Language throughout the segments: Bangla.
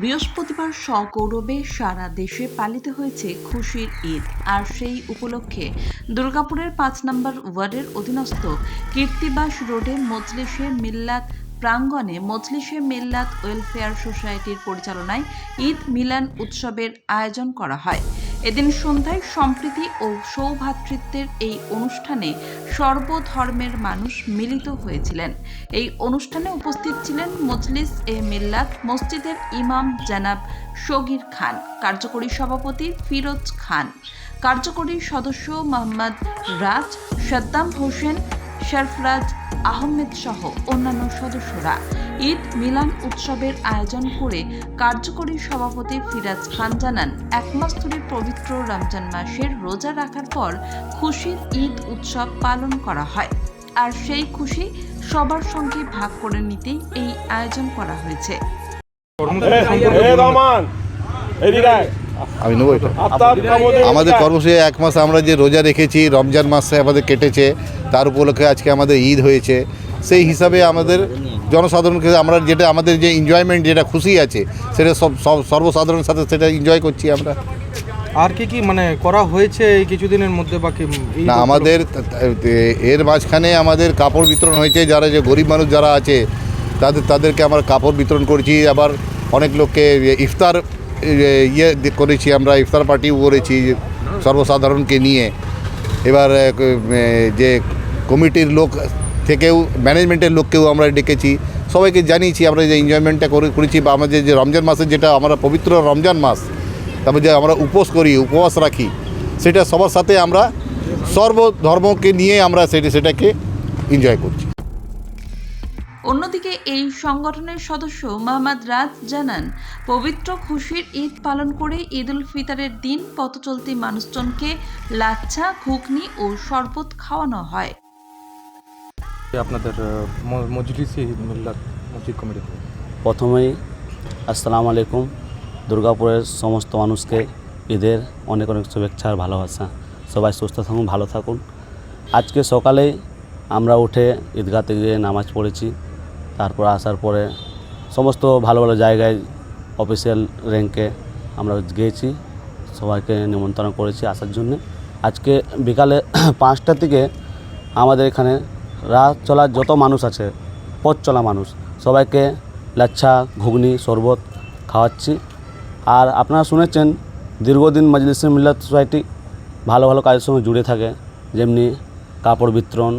বৃহস্পতিবার সকৌরবে সারা দেশে পালিত হয়েছে খুশির ঈদ। আর সেই উপলক্ষে দুর্গাপুরের পাঁচ নম্বর ওয়ার্ডের অধীনস্থ কীর্তিবাস রোডে মজলিশে মিল্লাত প্রাঙ্গণে মজলিশে মিল্লাত ওয়েলফেয়ার সোসাইটির পরিচালনায় ঈদ মিলান উৎসবের আয়োজন করা হয়। এদিন সন্ধ্যায় সম্প্রীতি ও সৌভ্রাতৃত্বের এই অনুষ্ঠানে সর্বধর্মের মানুষ মিলিত হয়েছিলেন। এই অনুষ্ঠানে উপস্থিত ছিলেন মজলিস এ মিল্লাত মসজিদের ইমাম জানাব শগির খান, কার্যকরী সভাপতি ফিরোজ খান, কার্যকরী সদস্য মোহাম্মদ রাজ, সাদ্দাম হোসেন, শরফরাজ আহমেদ সহ অন্যান্য সদস্যরা ঈদ মিলান উৎসবের আয়োজন করে কার্যকরী সভাপতি ফিরাজ খান জানান, এক মাস ধরে পবিত্র রমজান মাসের রোজা রাখার পর খুশির ঈদ উৎসব পালন করা হয়। আর সেই খুশি সবার সঙ্গে ভাগ করে নিতেই এই আয়োজন করা হয়েছে। আমি নেব এটা। আমাদের কর্মসূচি এক মাস আমরা যে রোজা রেখেছি রমজান মাসে আমাদের কেটেছে তার উপলক্ষে আজকে আমাদের ঈদ হয়েছে। সেই হিসাবে আমাদের জনসাধারণকে আমরা যেটা আমাদের যে এনজয়মেন্ট যেটা খুশি আছে সেটা সব সব- সর্বসাধারণের সাথে সেটা এনজয় করছি আমরা। আর কি কি মানে করা হয়েছে এই কিছুদিনের মধ্যে বাকি না আমাদের এর মাঝখানে আমাদের কাপড় বিতরণ হয়েছে যারা যে গরিব মানুষ যারা আছে তাদের তাদেরকে আমরা কাপড় বিতরণ করছি। আবার অনেক লোককে ইফতার ইয়ে করেছি, আমরা ইফতার পার্টিও করেছি সর্বসাধারণকে নিয়ে। এবার যে কমিটির লোক থেকেও, ম্যানেজমেন্টের লোককেও আমরা ডেকেছি। সবাইকে জানিয়েছি, আমরা যে এনজয়মেন্টটা করে, করেছি, বা আমাদের যে রমজান মাসের যেটা আমরা পবিত্র রমজান মাস, তারপর যে আমরা উপোস করি, উপবাস রাখি, সেটা সবার সাথে আমরা সর্বধর্মকে নিয়ে আমরা সেটা, সেটাকে এনজয় করছি। অন্যদিকে এই সংগঠনের সদস্য মোহাম্মদ রাজ জানান পবিত্র খুশির ঈদ পালন করে ঈদ উল ফিতরের দিন পথচলতি মানুষজনকে লাচ্ছা ঘুগনি ও শরবত খাওয়ানো হয়। আপনাদের আহ, ম- মসজিদ কমিটি প্রথমেই আসসালামু আলাইকুম। দুর্গাপুরের সমস্ত মানুষকে ঈদের অনেক অনেক শুভেচ্ছা আর ভালোবাসা। সবাই সুস্থ থাকুন ভালো থাকুন। আজকে সকালে আমরা উঠে ঈদগাতে গিয়ে নামাজ পড়েছি। তারপর আসার পরে সমস্ত ভালো ভালো জায়গায় অফিসিয়াল র্যাঙ্কে আমরা গিয়েছি, সবাইকে নিমন্ত্রণ করেছি আসার জন্য। আজকে বিকালে পাঁচটা থেকে আমাদের এখানে রাত চলার যত মানুষ আছে, পথ চলা মানুষ, সবাইকে লাচ্ছা, ঘুগনি, শরবত খাওয়াচ্ছি। আর আপনারা শুনেছেন, দীর্ঘদিন মজলিসে মিল্লাত সোসাইটি ভালো ভালো কাজের সঙ্গে জুড়ে থাকে, যেমনি কাপড় বিতরণ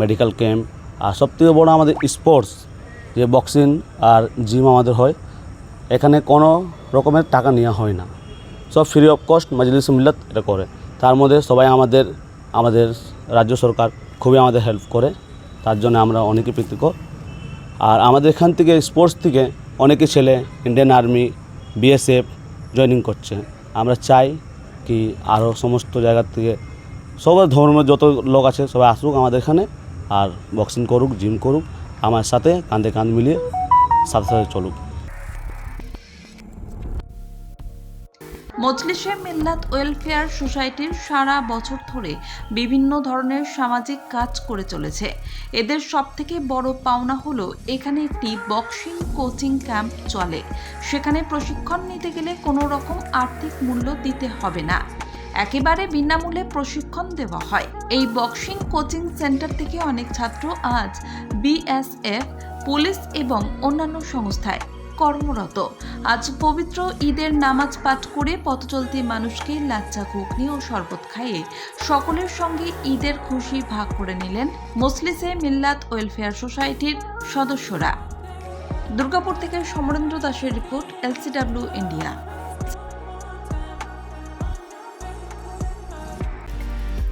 মেডিকেল ক্যাম্প আর সবথেকে বড় আমাদের স্পোর্টস যে বক্সিং আর জিম আমাদের হয়, এখানে কোনো রকমের টাকা নেওয়া হয় না। সব ফ্রি অফ কস্ট মজলিস মিল্লাত এটা করে। তার মধ্যে সবাই আমাদের আমাদের রাজ্য সরকার খুবই আমাদের হেল্প করে। তার জন্য আমরা অনেকে প্রীতিকর আর আমাদের এখান থেকে স্পোর্টস থেকে অনেকে ছেলে ইন্ডিয়ান আর্মি বিএসএফ জয়েনিং করছে। আমরা চাই কি আরও সমস্ত জায়গার থেকে সবার ধর্মের যত লোক আছে সবাই আসুক আমাদের এখানে। আর বক্সিং করুক জিম করুক। আমার সাথে কাঁধে কাঁধ মিলিয়ে সাথে সাথে চলুক। মজলিসে মিল্লাত ওয়েলফেয়ার সোসাইটির সারা বছর ধরে বিভিন্ন ধরনের সামাজিক কাজ করে চলেছে। এদের সবথেকে বড় পাওনা হলো এখানে একটি বক্সিং, কোচিং ক্যাম্প চলে। সেখানে প্রশিক্ষণ নিতে গেলে কোনো রকম আর্থিক মূল্য দিতে হবে না। একেবারে বিনামূল্যে প্রশিক্ষণ দেওয়া হয়। এই বক্সিং কোচিং সেন্টার থেকে অনেক ছাত্র আজ বিএসএফ, পুলিশ এবং অন্যান্য সংস্থায় কর্মরত। আজ পবিত্র ঈদের নামাজ পাঠ করে পথচলতি মানুষকে লাচ্চা ঘুগনি ও শরবত খাইয়ে সকলের সঙ্গে ঈদের খুশি ভাগ করে নিলেন মসলিসে মিল্লাত ওয়েলফেয়ার সোসাইটির সদস্যরা। দুর্গাপুর থেকে সমরেন্দ্র দাসের রিপোর্ট, এলসিডাব্লিউ ইন্ডিয়া।